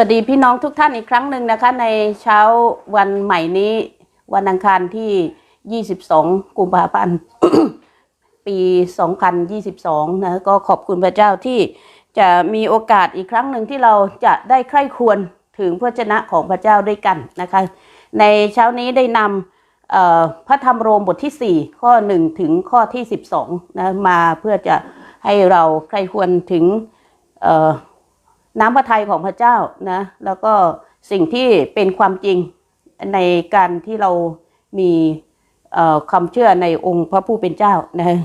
วัสดีพี่น้องทุกท่านอีกครั้งหนึ่งนะคะ ในเช้าวันใหม่นี้ วันอังคารที่ 22 กุมภาพันธ์ ปี 2022 นะก็ขอบคุณพระเจ้าที่จะมีโอกาสอีกครั้งหนึ่งที่เราจะได้ใคร่ควรถึงพระเจนะของพระเจ้าด้วยกันนะคะ ในเช้านี้ได้นำพระธรรมโรมบทที่ 4 ข้อ 1 ถึงข้อที่ 12 นะมาเพื่อจะให้เราใคร่ควรถึง น้ำพระทัยของพระเจ้านะแล้วก็สิ่งที่เป็นความจริงในการที่เรามีความเชื่อในองค์พระผู้เป็นเจ้านะ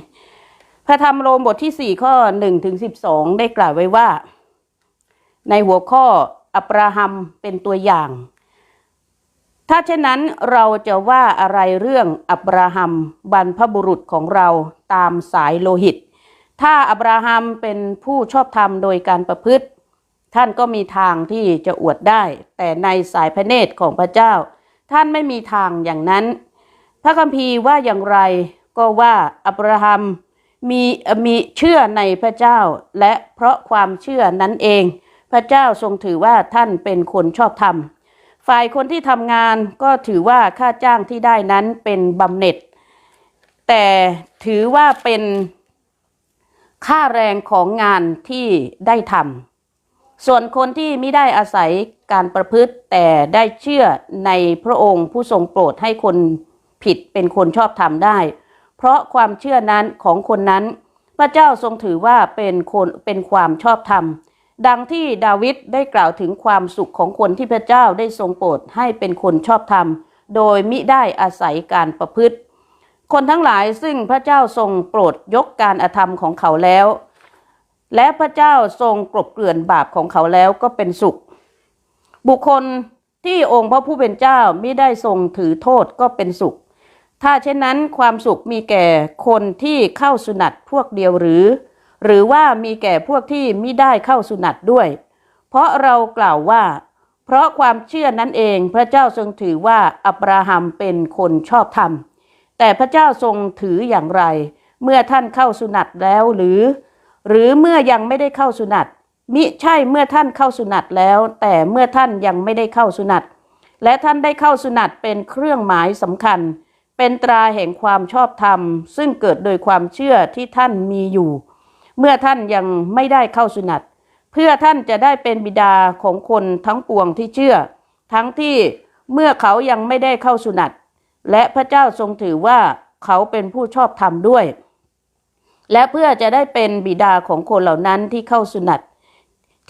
พระธรรมโรมบทที่ 4 ข้อ1ถึง12 ได้กล่าวไว้ว่า ในหัวข้ออับราฮัมเป็นตัวอย่าง ถ้าเช่นนั้นเราจะว่าอะไรเรื่องอับราฮัมบรรพบุรุษของเราตามสายโลหิต ถ้าอับราฮัมเป็นผู้ชอบธรรมโดยการประพฤติ ท่านก็มีทางที่จะอวดได้ แต่ในสายพระเนตรของพระเจ้า ท่านไม่มีทางอย่างนั้น พระคัมภีร์ว่าอย่างไรก็ว่าอับราฮัมมีมีเชื่อในพระเจ้า และเพราะความเชื่อนั้นเอง พระเจ้าทรงถือว่าท่านเป็นคนชอบธรรม ฝ่ายคนที่ทำงานก็ถือว่าค่าจ้างที่ได้นั้นเป็นบำเหน็จ แต่ถือว่าเป็นค่าแรงของงานที่ได้ทำ ส่วนคนที่ไม่ได้อาศัยการประพฤติแต่ได้เชื่อในพระองค์ผู้ทรงโปรดให้คนผิดเป็นคนชอบธรรมได้ เพราะความเชื่อนั้นของคนนั้น พระเจ้าทรงถือว่าเป็นคนเป็นความชอบธรรม ดังที่ดาวิดได้กล่าวถึงความสุขของคนที่พระเจ้าได้ทรงโปรดให้เป็นคนชอบธรรม โดยมิได้อาศัยการประพฤติ คนทั้งหลายซึ่งพระเจ้าทรงโปรดยกการอธรรมของเขาแล้ว และพระเจ้าทรงกลบเกลื่อนบาปของเขาแล้วก็เป็นสุข บุคคลที่องค์พระผู้เป็นเจ้าม่ได้ทรงถือโทษก็เป็นสุข ถ้าเช่นนั้นความสุขมีแก่คนที่เข้าสุนัตพวกเดียวหรือ หรือว่ามีแก่พวกที่ม่ได้เข้าสุนัตด้วย เพราะเรากล่าวว่า เพราะความเชื่อนั้นเองพระเจ้าทรงถือว่าอับราฮัมเป็นคนชอบธรรม แต่พระเจ้าทรงถืออย่างไร เมื่อท่านเข้าสุนัตแล้วหรือ หรือเมื่อยังไม่ได้เข้าสุนัตมิใช่เมื่อท่านเข้าสุนัตแล้ว แต่เมื่อท่านยังไม่ได้เข้าสุนัตและท่านได้เข้าสุนัตเป็นเครื่องหมายสำคัญ เป็นตราแห่งความชอบธรรม ซึ่งเกิดโดยความเชื่อที่ท่านมีอยู่ เมื่อท่านยังไม่ได้เข้าสุนัตเพื่อท่านจะได้เป็นบิดาของคนทั้งปวงที่เชื่อ ทั้งที่เมื่อเขายังไม่ได้เข้าสุนัตและพระเจ้าทรงถือว่าเขาเป็นผู้ชอบธรรมด้วย และเพื่อจะได้เป็นบิดาของคนเหล่านั้นที่เข้าสุนัต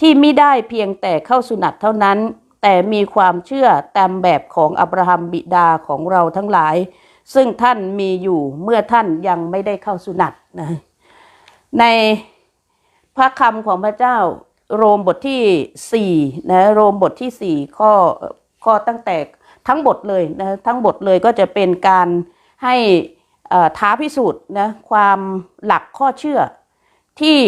ที่ไม่ได้เพียงแต่เข้าสุนัตเท่านั้น แต่มีความเชื่อตามแบบของอับราฮัมบิดาของเราทั้งหลาย ซึ่งท่านมีอยู่เมื่อท่านยังไม่ได้เข้าสุนัตนะในพระคำของพระเจ้าโรมบทที่สี่นะโรมบทที่สี่ข้อข้อตั้งแต่ทั้งบทเลยนะทั้งบทเลยก็จะเป็นการให้ ท้าพิสูจน์นะความหลักข้อเชื่อ ที่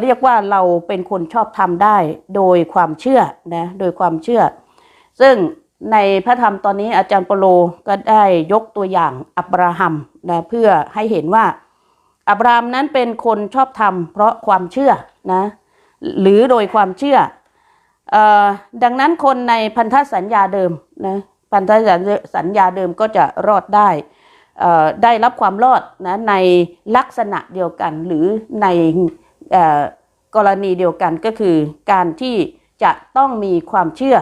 เรียกว่าเราเป็นคนชอบทำได้โดยความเชื่อนะโดยความเชื่อ ซึ่งในพระธรรมตอนนี้อาจารย์ปโลก็ได้ยกตัวอย่างอับราฮัมนะเพื่อให้เห็นว่าอับราฮัมนั้นเป็นคนชอบธรรมเพราะความเชื่อนะหรือโดยความเชื่ออดังนั้นคนในพันธสัญญาเดิมนะพันธสัญญาเดิมก็จะรอดได้ ได้รับความรอดนะในลักษณะเดียวกันหรือในออกรณีเดียวกันก็คือการที่จะต้องมีความเชื่อ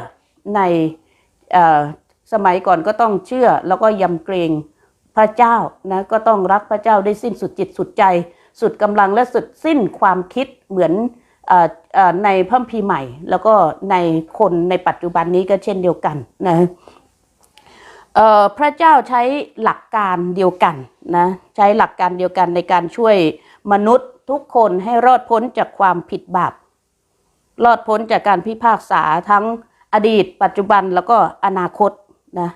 ในอสมัยก่อนก็ต้องเชื่อแล้วก็ยำเกรงพระเจ้านะก็ต้องรักพระเจ้าได้สิ้นสุดจิตสุดใจ สุดกำลังและสุดสิ้นความคิดเหมือนออในพระคัมภีใหม่ แล้วก็ในคนในปัจจุบันนี้ก็เช่นเดียวกันนะ พระเจ้าใช้หลักการเดียวกันนะใช้หลักการเดียวกันในการช่วยมนุษย์ทุกคนให้รอดพ้นจากความผิดบาปรอดพ้นจากการพิพากษาทั้งอดีต ปัจจุบันแล้วก็อนาคตนะ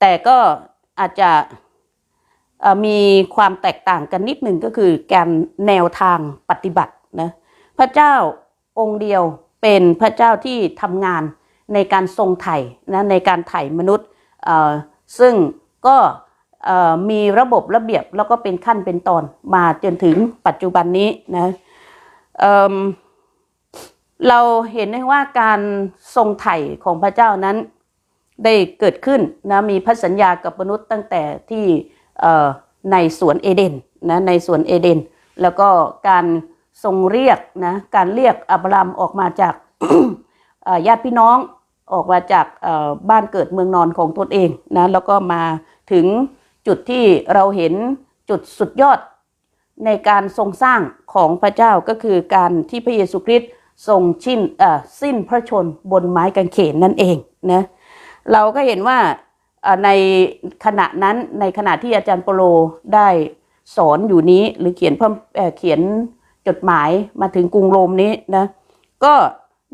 แต่ก็อาจจะมีความแตกต่างกันนิดหนึ่งก็คือการแนวทางปฏิบัตินะพระเจ้าองค์เดียวเป็นพระเจ้าที่ทำงานในการทรงไถ่นะในการไถ่มนุษย์ ซึ่งก็มีระบบระเบียบแล้วก็เป็นขั้นเป็นตอนมาจนถึงปัจจุบันนี้นะเเราเห็นได้ว่าการทรงไถ่ของพระเจ้านั้นได้เกิดขึ้นนะมีพันธสัญญากับมนุษย์ตั้งแต่ที่ในสวนเอเดนนะในสวนเอเดน แล้วก็การทรงเรียกนะการเรียกอับรามออกมาจากญาติพี่น้อง ออกมาจากบ้านเกิดเมืองนอนของตนเองนะแล้วก็มาถึงจุดที่เราเห็นจุดสุดยอดในการทรงสร้างของพระเจ้าก็คือการที่พระเยซูคริสต์ทรงชินสิ้นพระชนบนไม้กางเขนนั่นเองนะเราก็เห็นว่าในขณะนั้นในขณะที่อาจารย์เปโลได้สอนอยู่นี้หรือเขียนเพิ่มเเขียนจดหมายมาถึงกรุงโรมนี้นะก็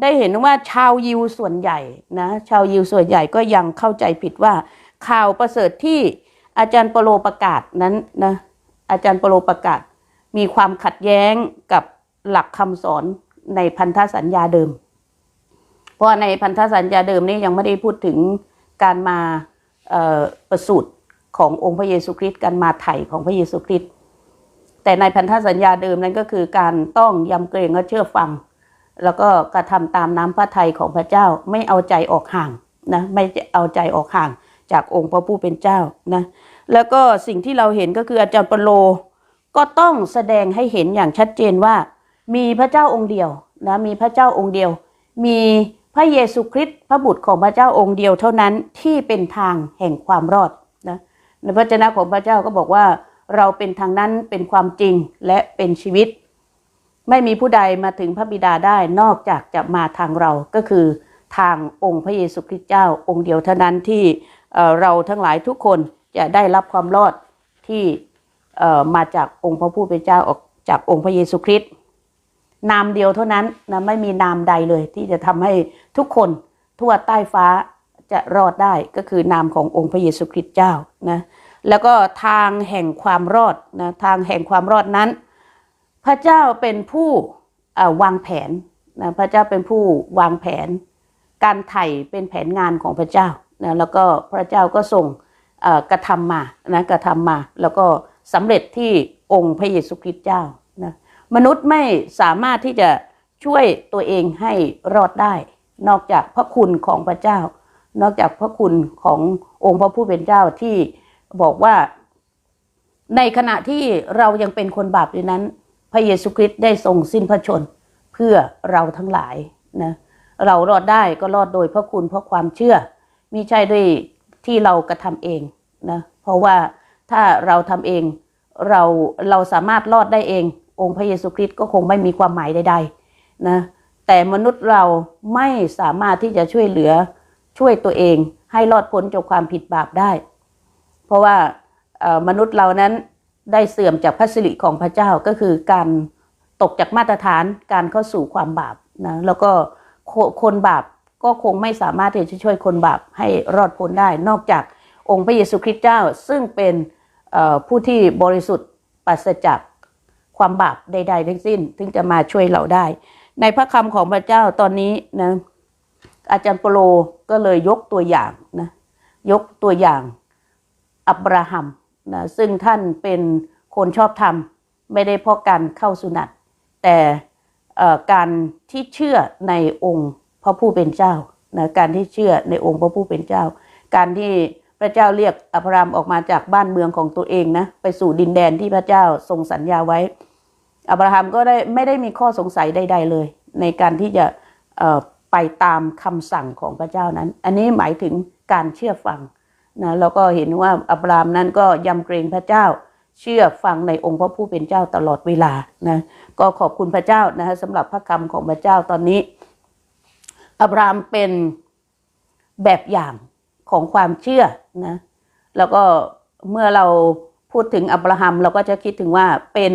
ได้เห็นว่าชาวยิวส่วนใหญ่นะชาวยิวส่วนใหญ่ก็ยังเข้าใจผิดว่าข่าวประเสริฐที่อาจารย์ปโลประกาศนั้นนะอาจารย์ปโลประกาศ มีความขัดแย้งกับหลักคำสอนในพันธสัญญาเดิม เพราะในพันธสัญญาเดิมนี้ยังไม่ได้พูดถึงการมาประสูติขององค์พระเยซูคริสต์การมาไถ่ของพระเยซูคริสต์แต่ในพันธสัญญาเดิมนั้นก็คือการต้องยำเกรงและเชื่อฟัง แล้วก็กระทำตามน้ำพระทัยของพระเจ้าไม่เอาใจออกห่างนะไม่เอาใจออกห่างจากองค์พระผู้เป็นเจ้านะแล้วก็สิ่งที่เราเห็นก็คืออาจารย์ปโลก็ต้องแสดงให้เห็นอย่างชัดเจนว่า มีพระเจ้าองค์เดียวนะมีพระเจ้าองค์เดียว มีพระเยซูคริสต์พระบุตรของพระเจ้าองค์เดียวเท่านั้นที่เป็นทางแห่งความรอดนะในพระเจ้าของพระเจ้าก็บอกว่าเราเป็นทางนั้นเป็นความจริงและเป็นชีวิต ไม่มีผู้ใดมาถึงพระบิดาได้นอกจากจะมาทางเราก็คือทางองค์พระเยซูคริสต์เจ้าองค์เดียวเท่านั้นที่เราทั้งหลายทุกคนจะได้รับความรอดที่มาจากองค์พระผู้เป็นเจ้าออกจากองค์พระเยซูคริสต์นามเดียวเท่านั้นนะไม่มีนามใดเลย ที่จะทำให้ทุกคนทั่วใต้ฟ้าจะรอดได้ก็คือนามขององค์พระเยซูคริสต์เจ้านะแล้วก็ทางแห่งความรอดนะทางแห่งความรอดนั้น ระเจ้าเป็นผู้วางแผนนะพระเจ้าเป็นผู้วางแผน การไถ่เป็นแผนงานของพระเจ้านะแล้วก็พระเจ้าก็ส่งกระทำมานะกระทำมา แล้วก็สำเร็จที่องค์พระเยซูคริสต์เจ้านะมนุษย์ไม่สามารถที่จะช่วยตัวเองให้รอดได้ นอกจากพระคุณของพระเจ้า นอกจากพระคุณขององค์พระผู้เป็นเจ้าที่บอกว่า ในขณะที่เรายังเป็นคนบาปอยู่นั้น พระเยซูคริสต์ได้ทรงสิ้นพระชนเพื่อเราทั้งหลายนะเรารอดได้ก็รอดโดยพระคุณเพราะความเชื่อมิใช่ด้วยที่เรากระทำเองนะเพราะว่าถ้าเราทำเองเราเราสามารถรอดได้เอง องค์พระเยซูคริสต์ก็คงไม่มีความหมายใดๆนะแต่มนุษย์เราไม่สามารถที่จะช่วยเหลือช่วยตัวเองให้รอดพ้นจากความผิดบาปได้ เพราะว่ามนุษย์เรานั้น ได้เสื่อมจากพระสิริของพระเจ้าก็คือการตกจากมาตรฐานการเข้าสู่ความบาปนะแล้วก็คนบาปก็คงไม่สามารถที่จะช่วยคนบาปให้รอดพ้นได้ นอกจากองค์พระเยซูคริสต์เจ้าซึ่งเป็นผู้ที่บริสุทธิ์ปราศจากความบาปใด ๆ ทั้งสิ้นถึงจะมาช่วยเราได้ ในพระคำของพระเจ้าตอนนี้นะอาจารย์เปโลก็เลยยกตัวอย่างนะยกตัวอย่างอับราฮัม นะซึ่งท่านเป็นคนชอบธรรม ไม่ได้เพราะการเข้าสุนัตแต่การที่เชื่อในองค์พระผู้เป็นเจ้านะการที่เชื่อในองค์พระผู้เป็นเจ้า การที่พระเจ้าเรียกอับรามออกมาจากบ้านเมืองของตัวเองนะไปสู่ดินแดนที่พระเจ้าทรงสัญญาไว้ อับราฮัมก็ได้ไม่ได้มีข้อสงสัยใด ๆเลย ในการที่จะไปตามคำสั่งของพระเจ้านั้น อันนี้หมายถึงการเชื่อฟัง นะแล้วก็เห็นว่าอับรามนั้นก็ยำเกรงพระเจ้า เชื่อฟังในองค์พระผู้เป็นเจ้าตลอดเวลานะก็ขอบคุณพระเจ้านะฮะสำหรับพระคำของพระเจ้าตอนนี้อับรามเป็นแบบอย่างของความเชื่อนะแล้วก็เมื่อเราพูดถึงอับราฮัมเราก็จะคิดถึงว่าเป็น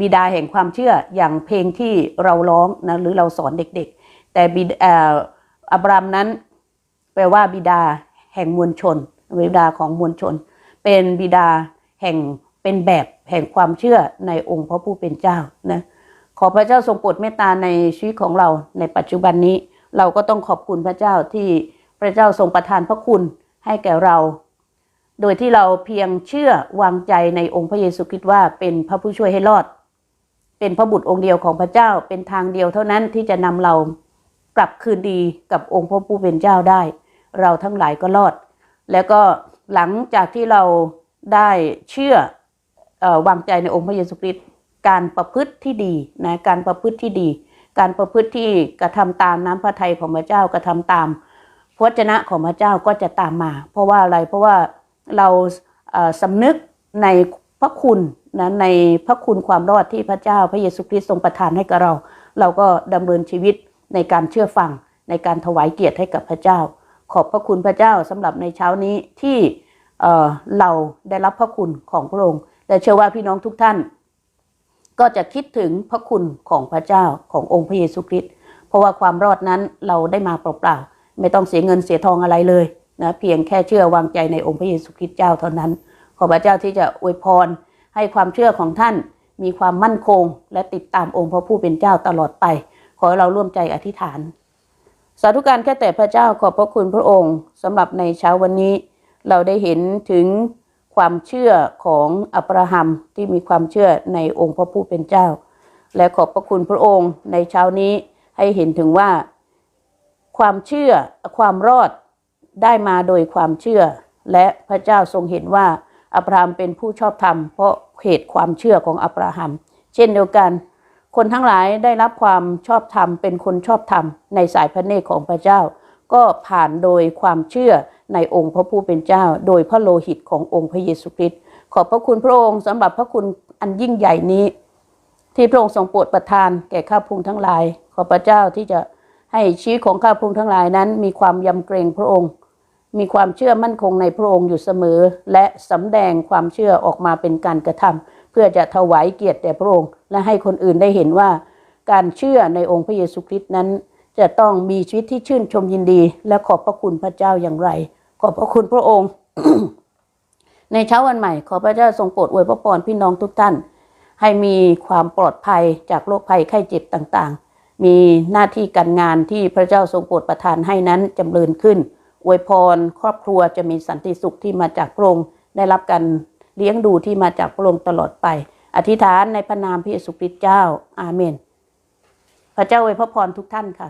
บิดาแห่งความเชื่ออย่างเพลงที่เราร้องนะหรือเราสอนเด็กๆ แต่บิดอับรามนั้นแปลว่าบิดาแห่งมวลชน บิดาของมวลชน เป็นบิดาแห่งเป็นแบบแห่งความเชื่อในองค์พระผู้เป็นเจ้านะขอพระเจ้าทรงโปรดเมตตาในชีวิตของเราในปัจจุบันนี้เราก็ต้องขอบคุณพระเจ้าที่พระเจ้าทรงประทานพระคุณให้แก่เรา โดยที่เราเพียงเชื่อวางใจในองค์พระเยซูคริสต์ว่าเป็นพระผู้ช่วยให้รอด เป็นพระบุตรองค์เดียวของพระเจ้าเป็นทางเดียวเท่านั้นที่จะนำเรากลับคืนดีกับองค์พระผู้เป็นเจ้าได้ เราทั้งหลายก็รอด แล้วก็หลังจากที่เราได้เชื่ออวางใจในองค์พระเยซูคริสต์การประพฤติที่ดีนะการประพฤติที่ดี การประพฤติที่กระทำตามน้ำพระทัยของพระเจ้ากระทำตามพระวจนะของพระเจ้าก็จะตามมา เพราะว่าอะไรเพราะว่าเราเอ่อสำนึกในพระคุณนะในพระคุณความรอดที่พระเจ้าพระเยซูคริสต์ทรงประทานให้กับเรา เราก็ดำเนินชีวิตในการเชื่อฟังในการถวายเกียรติให้กับพระเจ้า ขอบพระคุณพระเจ้าสำหรับในเช้านี้ที่เเราได้รับพระคุณของพระองค์และเชื่อว่าพี่น้องทุกท่าน ก็จะคิดถึงพระคุณของพระเจ้าขององค์พระเยซูคริสต์เพราะว่าความรอดนั้นเราได้มาเปล่าๆไม่ต้องเสียเงินเสียทองอะไรเลยนะเพียงแค่เชื่อวางใจในองค์พระเยซูคริสต์เจ้าเท่านั้น ขอพระเจ้าที่จะอวยพรให้ความเชื่อของท่านมีความมั่นคง และติดตามองค์พระผู้เป็นเจ้าตลอดไป ขอให้เราร่วมใจอธิษฐาน สาธุการแค่แต่พระเจ้าขอบพระคุณพระองค์สำหรับในเช้าวันนี้ เราได้เห็นถึงความเชื่อของอับราฮัมที่มีความเชื่อในองค์พระผู้เป็นเจ้า และขอบพระคุณพระองค์ในเช้านี้ให้เห็นถึงว่า ความเชื่อความรอดได้มาโดยความเชื่อ และพระเจ้าทรงเห็นว่าอับราฮัมเป็นผู้ชอบธรรมเพราะเหตุความเชื่อของอับราฮัม เช่นเดียวกัน คนทั้งหลายได้รับความชอบธรรมเป็นคนชอบธรรมในสายพระเนตรของพระเจ้า ก็ผ่านโดยความเชื่อในองค์พระผู้เป็นเจ้า โดยพระโลหิตขององค์พระเยซูคริสต์ขอบพระคุณพระองค์สำหรับพระคุณอันยิ่งใหญ่นี้ ที่พระองค์ทรงโปรดประทานแก่ข้าพุงทั้งหลาย ขอพระเจ้าที่จะให้ชีวิตของข้าพุงทั้งหลายนั้น มีความยำเกรงพระองค์ มีความเชื่อมั่นคงในพระองค์อยู่เสมอ และสำแดงความเชื่อออกมาเป็นการกระทำเพื่อจะถวายเกียรติแด่พระองค์ และให้คนอื่นได้เห็นว่า การเชื่อในองค์พระเยซูคริสต์นั้น จะต้องมีชีวิตที่ชื่นชมยินดี และขอบพระคุณพระเจ้าอย่างไร ขอบพระคุณพระองค์ ในเช้าวันใหม่ ขอพระเจ้าทรงโปรดอวยพระพรพี่น้องทุกท่าน ให้มีความปลอดภัยจากโรคภัยไข้เจ็บต่างๆ มีหน้าที่การงานที่พระเจ้าทรงโปรดประทานให้นั้นจำเริญขึ้นอวยพร ครอบครัวจะมีสันติสุขที่มาจากพระองค์ได้รับการ เลี้ยงดูที่มาจากพระองค์ตลอดไป อธิษฐานในพระนามพระเยซูคริสต์เจ้า อาเมน พระเจ้าอวยพระพรทุกท่านค่ะ